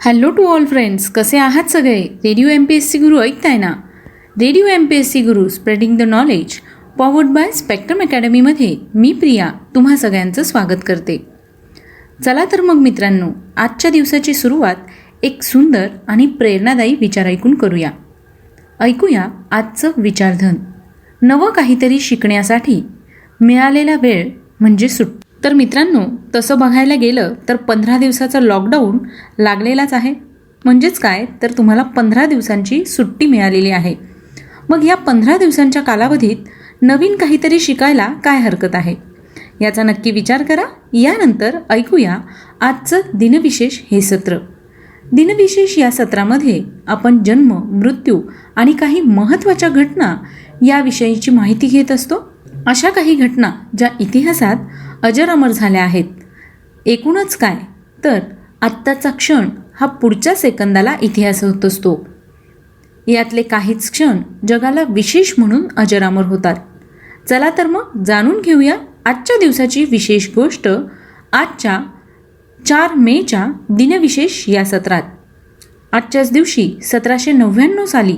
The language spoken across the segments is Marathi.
हॅलो टू ऑल फ्रेंड्स कसे आहात सगळे? Radio M P S C Guru ऐकताय ना? Radio M P S C Guru spreading the knowledge powered by Spectrum अकॅडमीमध्ये मी प्रिया तुम्हा सगळ्यांचं स्वागत करते. चला तर मग मित्रांनो आजच्या दिवसाची सुरुवात एक सुंदर आणि प्रेरणादायी विचार ऐकून करूया. ऐकूया आजचं विचारधन. नवं काहीतरी शिकण्यासाठी मिळालेला वेळ म्हणजे सुट तर मित्रांनो तसं बघायला गेलं तर पंधरा दिवसाचा लॉकडाऊन लागलेलाच आहे. म्हणजेच काय? तर तुम्हाला पंधरा दिवसांची सुट्टी मिळालेली आहे. मग या पंधरा दिवसांच्या कालावधीत नवीन काहीतरी शिकायला काय हरकत आहे? याचा नक्की विचार करा. यानंतर ऐकूया आजचं दिनविशेष हे सत्र. दिनविशेष या सत्रामध्ये आपण जन्म मृत्यू आणि काही महत्त्वाच्या घटना याविषयीची माहिती घेत असतो. अशा काही घटना ज्या इतिहासात अजर अमर झाल्या आहेत. एकूणच काय? तर आत्ताचा क्षण हा पुढच्या सेकंदाला इतिहास होत असतो. यातले काहीच क्षण जगाला विशेष म्हणून अजरामर होतात. चला तर मग जाणून घेऊया आजच्या दिवसाची विशेष गोष्ट आजच्या चार मेच्या दिनविशेष या सत्रात. आजच्याच दिवशी सतराशे नव्याण्णव साली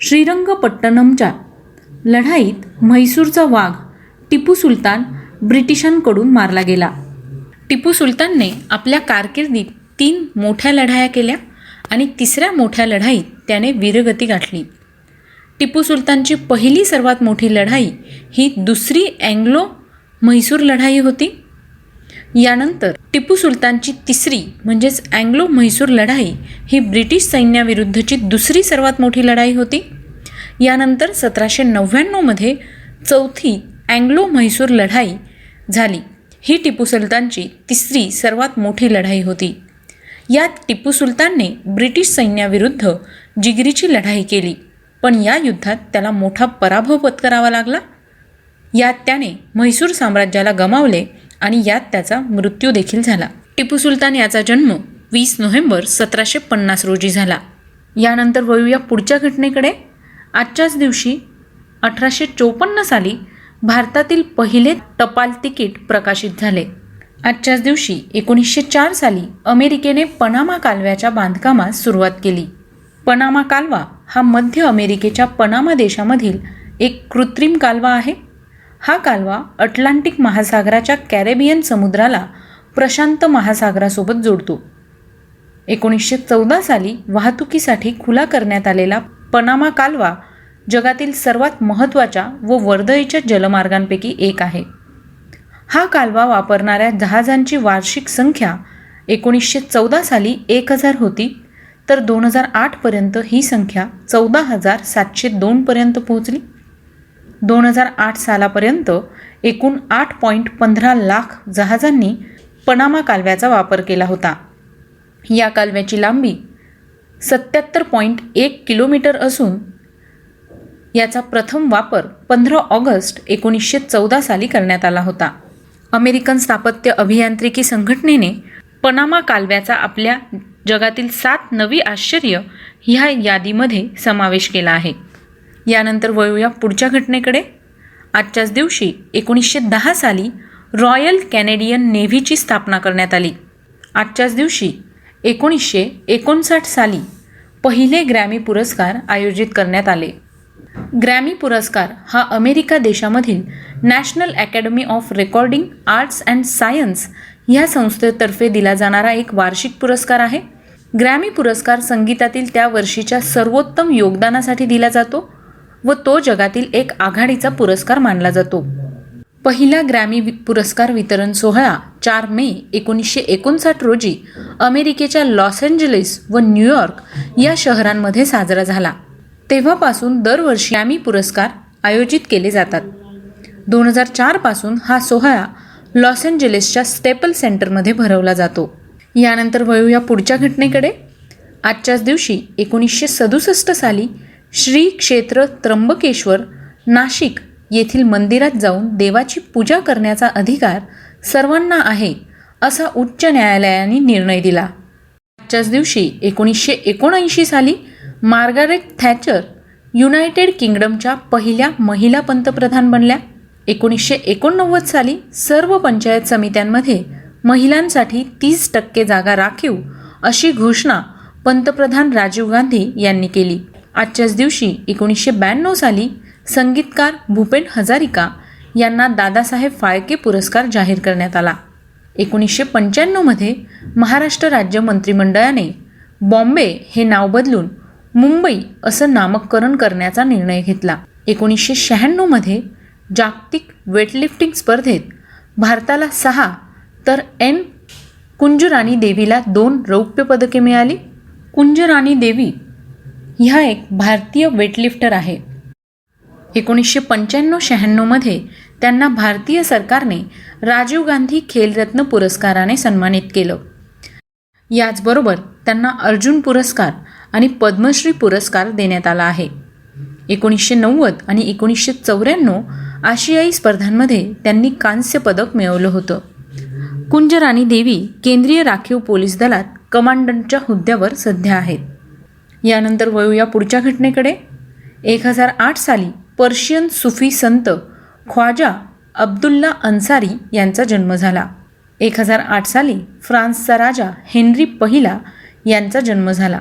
श्रीरंगपट्टणमच्या लढाईत म्हैसूरचा वाघ टिपू सुलतान ब्रिटिशांकडून मारला गेला. टिपू सुलतानने आपल्या कारकिर्दीत तीन मोठ्या लढाया केल्या आणि तिसऱ्या मोठ्या लढाईत त्याने वीरगती गाठली. टिपू सुलतानची पहिली सर्वात मोठी लढाई ही दुसरी अँग्लो म्हैसूर लढाई होती. यानंतर टिपू सुलतानची तिसरी म्हणजेच अँग्लो म्हैसूर लढाई ही ब्रिटिश सैन्याविरुद्धची दुसरी सर्वात मोठी लढाई होती. यानंतर सतराशे नव्याण्णवमध्ये चौथी अँग्लो म्हैसूर लढाई झाली. ही टिपू सुलतानची तिसरी सर्वात मोठी लढाई होती. यात टिपू सुलतानने ब्रिटिश सैन्याविरुद्ध जिगरीची लढाई केली. पण या युद्धात त्याला मोठा पराभव पत्करावा लागला. यात त्याने म्हैसूर साम्राज्याला गमावले आणि यात त्याचा मृत्यू देखील झाला. टिपू सुलतान याचा जन्म वीस नोव्हेंबर सतराशे पन्नास रोजी झाला. यानंतर वळूया पुढच्या घटनेकडे. आजच्याच दिवशी अठराशे चोपन्न साली भारतातील पहिले टपाल तिकीट प्रकाशित झाले. आजच्याच दिवशी एकोणीसशे चार साली अमेरिकेने पनामा कालव्याच्या बांधकामास सुरुवात केली. पनामा कालवा हा मध्य अमेरिकेच्या पनामा देशामधील एक कृत्रिम कालवा आहे. हा कालवा अटलांटिक महासागराच्या कॅरेबियन समुद्राला प्रशांत महासागरासोबत जोडतो. एकोणीसशे चौदा साली वाहतुकीसाठी खुला करण्यात आलेला पनामा कालवा जगातील सर्वात महत्त्वाच्या व वर्दळीच्या जलमार्गांपैकी एक आहे. हा कालवा वापरणाऱ्या जहाजांची वार्षिक संख्या एकोणीसशे चौदा साली एक हजार होती तर दोन हजार आठपर्यंत ही संख्या चौदा हजार सातशे दोनपर्यंत पोहोचली. दोन हजार आठ सालापर्यंत एकूण आठ पॉईंट पंधरा लाख जहाजांनी पनामा कालव्याचा वापर केला होता. या कालव्याची लांबी सत्याहत्तर पॉईंट एक किलोमीटर असून याचा प्रथम वापर पंधरा ऑगस्ट एकोणीसशे चौदा साली करण्यात आला होता. अमेरिकन स्थापत्य अभियांत्रिकी संघटनेने पनामा कालव्याचा आपल्या जगातील सात नवी आश्चर्य ह्या यादीमध्ये समावेश केला आहे. यानंतर वळूया पुढच्या घटनेकडे. आजच्याच दिवशी एकोणीसशे दहा साली रॉयल कॅनेडियन नेव्हीची स्थापना करण्यात आली. आजच्याच दिवशी एकोणीसशे एकोणसाठ साली पहिले ग्रॅमी पुरस्कार आयोजित करण्यात आले. ग्रॅमी पुरस्कार हा अमेरिका देशामधील National Academy of Recording Arts and Science ह्या संस्थेतर्फे दिला जाणारा एक वार्षिक पुरस्कार आहे. ग्रॅमी पुरस्कार संगीतातील त्या वर्षीच्या सर्वोत्तम योगदानासाठी दिला जातो व तो जगातील एक आघाडीचा पुरस्कार मानला जातो. पहिला ग्रॅमी वि- पुरस्कार वितरण सोहळा चार मे एकोणीसशे एकोणसाठ रोजी अमेरिकेच्या लॉस एंजलिस व न्यूयॉर्क या शहरांमध्ये साजरा झाला. तेव्हापासून दरवर्षी यामी पुरस्कार आयोजित केले जातात. दोन हजार चारपासून हा सोहळा लॉस एंजेलिसच्या स्टेपल सेंटरमध्ये भरवला जातो. यानंतर वळूया पुढच्या घटनेकडे. आजच्याच दिवशी एकोणीसशे सदुसष्ट साली श्री क्षेत्र त्र्यंबकेश्वर नाशिक येथील मंदिरात जाऊन देवाची पूजा करण्याचा अधिकार सर्वांना आहे असा उच्च न्यायालयाने निर्णय दिला. आजच्याच दिवशी एकोणीसशे एकोणऐंशी साली मार्गारेट थॅचर युनायटेड किंगडमच्या पहिल्या महिला पंतप्रधान बनल्या. एकोणीसशे एकोणनव्वद साली सर्व पंचायत समित्यांमध्ये महिलांसाठी तीस टक्के जागा राखीव अशी घोषणा पंतप्रधान राजीव गांधी यांनी केली. आजच्याच दिवशी एकोणीसशे ब्याण्णव साली संगीतकार भूपेन हजारिका यांना दादासाहेब फाळके पुरस्कार जाहीर करण्यात आला. एकोणीसशे पंच्याण्णवमध्ये महाराष्ट्र राज्य मंत्रिमंडळाने बॉम्बे हे नाव बदलून मुंबई असं नामकरण करण्याचा निर्णय घेतला. एकोणीसशे शहाण्णवमध्ये जागतिक वेटलिफ्टिंग स्पर्धेत भारताला सहा तर एन कुंजराणी देवीला दोन रौप्य पदके मिळाली. कुंजराणी देवी ह्या एक भारतीय वेटलिफ्टर आहे. एकोणीसशे पंच्याण्णव शहाण्णवमध्ये त्यांना भारतीय सरकारने राजीव गांधी खेलरत्न पुरस्काराने सन्मानित केलं. याचबरोबर त्यांना अर्जुन पुरस्कार आणि पद्मश्री पुरस्कार देण्यात आला आहे. एकोणीसशे नव्वद आणि एकोणीसशे चौऱ्याण्णव आशियाई स्पर्धांमध्ये त्यांनी कांस्य पदक मिळवलं होतं. कुंजराणी देवी केंद्रीय राखीव पोलीस दलात कमांडंटच्या हुद्द्यावर सध्या आहेत. यानंतर वळूया पुढच्या घटनेकडे. एक हजार आठ साली पर्शियन सुफी संत ख्वाजा अब्दुल्ला अन्सारी यांचा जन्म झाला. एक हजार आठ साली फ्रान्सचा राजा हेनरी पहिला यांचा जन्म झाला.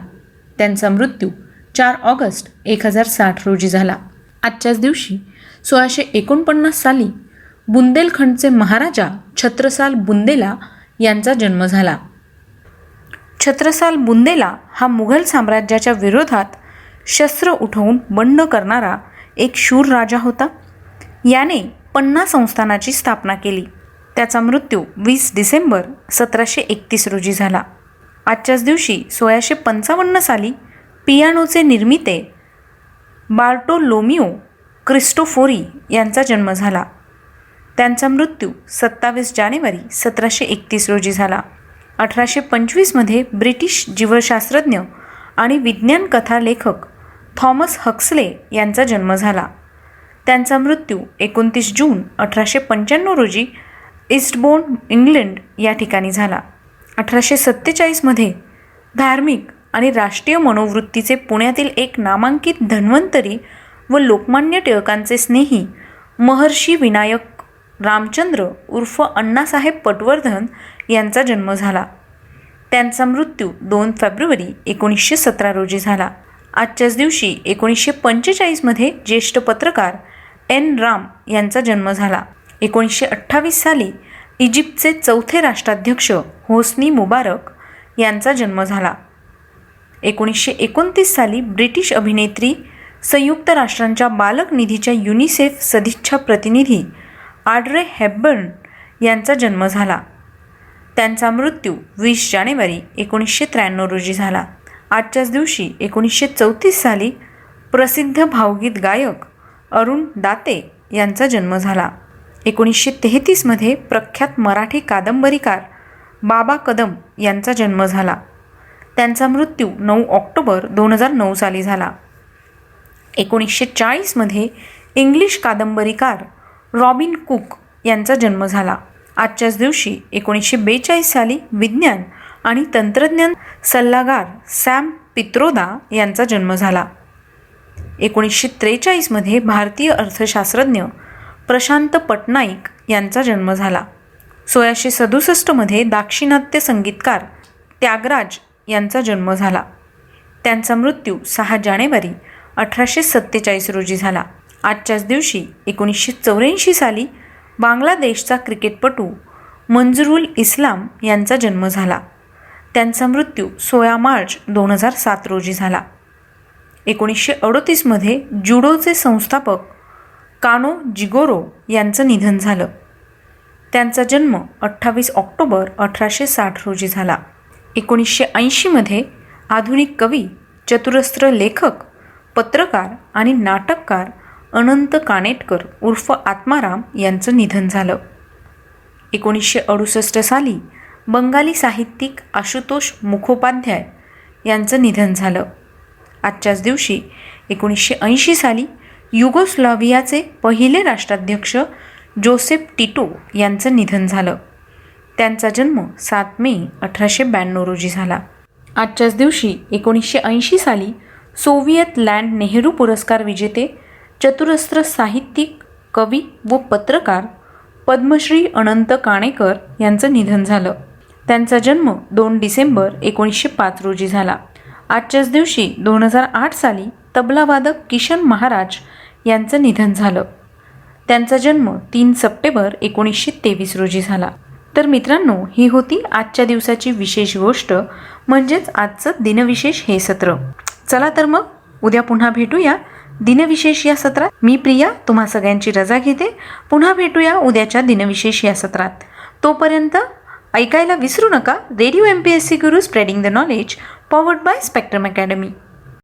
त्यांचा मृत्यू चार ऑगस्ट एक हजार साठ रोजी झाला. आजच्याच दिवशी सोळाशे एकोणपन्नास साली बुंदेलखंडचे महाराजा छत्रसाल बुंदेला यांचा जन्म झाला. छत्रसाल बुंदेला हा मुघल साम्राज्याच्या विरोधात शस्त्र उठवून बंड करणारा एक शूर राजा होता. याने पन्ना संस्थानाची स्थापना केली. त्याचा मृत्यू वीस डिसेंबर सतराशे एकतीस रोजी झाला. आजच्याच दिवशी सोळाशे पंचावन्न साली पियानोचे निर्मिते बार्टोलोमिओ क्रिस्टोफोरी यांचा जन्म झाला. त्यांचा मृत्यू सत्तावीस जानेवारी सतराशे एकतीस रोजी झाला. अठराशे पंचवीसमध्ये ब्रिटिश जीवशास्त्रज्ञ आणि विज्ञान कथा लेखक थॉमस हक्सले यांचा जन्म झाला. त्यांचा मृत्यू एकोणतीस जून अठराशे पंच्याण्णव रोजी ईस्टबोर्न इंग्लंड या ठिकाणी झाला. अठराशे सत्तेचाळीसमध्ये धार्मिक आणि राष्ट्रीय मनोवृत्तीचे पुण्यातील एक नामांकित धन्वंतरी व लोकमान्य टिळकांचे स्नेही महर्षी विनायक रामचंद्र उर्फ अण्णासाहेब पटवर्धन यांचा जन्म झाला. त्यांचा मृत्यू दोन फेब्रुवारी एकोणीसशे सतरा रोजी झाला. आजच्याच दिवशी एकोणीसशे पंचेचाळीसमध्ये ज्येष्ठ पत्रकार एन राम यांचा जन्म झाला. एकोणीसशे अठ्ठावीस साली इजिप्तचे चौथे राष्ट्राध्यक्ष होस्नी मुबारक यांचा जन्म झाला. एकोणीसशे एकोणतीस साली ब्रिटिश अभिनेत्री संयुक्त राष्ट्रांच्या बालक निधीच्या युनिसेफ सदिच्छा प्रतिनिधी आड्रे हेबर्न यांचा जन्म झाला. त्यांचा मृत्यू वीस जानेवारी एकोणीसशे त्र्याण्णव रोजी झाला. आजच्याच दिवशी एकोणीसशे चौतीस साली प्रसिद्ध भावगीत गायक अरुण दाते यांचा जन्म झाला. एकोणीसशे तेहतीसमध्ये प्रख्यात मराठी कादंबरीकार बाबा कदम यांचा जन्म झाला. त्यांचा मृत्यू नऊ ऑक्टोबर दोन हजार नऊ साली झाला. एकोणीसशे चाळीसमध्ये इंग्लिश कादंबरीकार रॉबिन कुक यांचा जन्म झाला. आजच्याच दिवशी एकोणीसशे बेचाळीस साली विज्ञान आणि तंत्रज्ञान सल्लागार सॅम पित्रोदा यांचा जन्म झाला. एकोणीसशे त्रेचाळीसमध्ये भारतीय अर्थशास्त्रज्ञ प्रशांत पटनाईक यांचा जन्म झाला. सोळाशे सदुसष्टमध्ये दाक्षिणात्य संगीतकार त्यागराज यांचा जन्म झाला. त्यांचा मृत्यू सहा जानेवारी अठराशे सत्तेचाळीस रोजी झाला. आजच्याच दिवशी एकोणीसशे चौऱ्याऐंशी साली बांगलादेशचा क्रिकेटपटू मंजरुल इस्लाम यांचा जन्म झाला. त्यांचा मृत्यू सोळा मार्च दोन हजार सात रोजी झाला. एकोणीसशे अडोतीसमध्ये जुडोचे संस्थापक कानो जिगोरो यांचं निधन झालं. त्यांचा जन्म अठ्ठावीस ऑक्टोबर अठराशे साठ रोजी झाला. एकोणीसशे ऐंशीमध्ये आधुनिक कवी चतुरस्त्र लेखक पत्रकार आणि नाटककार अनंत कानेटकर उर्फ आत्माराम यांचं निधन झालं. एकोणीसशे अडुसष्ट साली बंगाली साहित्यिक आशुतोष मुखोपाध्याय यांचं निधन झालं. आजच्याच दिवशी एकोणीसशे ऐंशी साली युगोस्लाव्हियाचे पहिले राष्ट्राध्यक्ष जोसेफ टिटो यांचं निधन झालं. त्यांचा जन्म सात मे अठराशे ब्याण्णव रोजी झाला. आजच्याच दिवशी एकोणीसशे ऐंशी साली सोव्हिएत लँड नेहरू पुरस्कार विजेते चतुरस्त्र साहित्यिक कवी व पत्रकार पद्मश्री अनंत काणेकर यांचं निधन झालं. त्यांचा जन्म दोन डिसेंबर एकोणीसशे पाच रोजी झाला. आजच्याच दिवशी दोन हजार आठ साली तबलावादक किशन महाराज यांचं निधन झालं. त्यांचा जन्म तीन सप्टेंबर एकोणीसशे तेवीस रोजी झाला. तर मित्रांनो ही होती आजच्या दिवसाची विशेष गोष्ट म्हणजेच आजचं दिनविशेष हे सत्र. चला तर मग उद्या पुन्हा भेटूया. दिनविशेष या सत्रात मी प्रिया तुम्हा सगळ्यांची रजा घेते. पुन्हा भेटूया उद्याच्या दिनविशेष या सत्रात. तोपर्यंत ऐकायला विसरू नका. Radio M P S C Guru spreading the knowledge powered by Spectrum Academy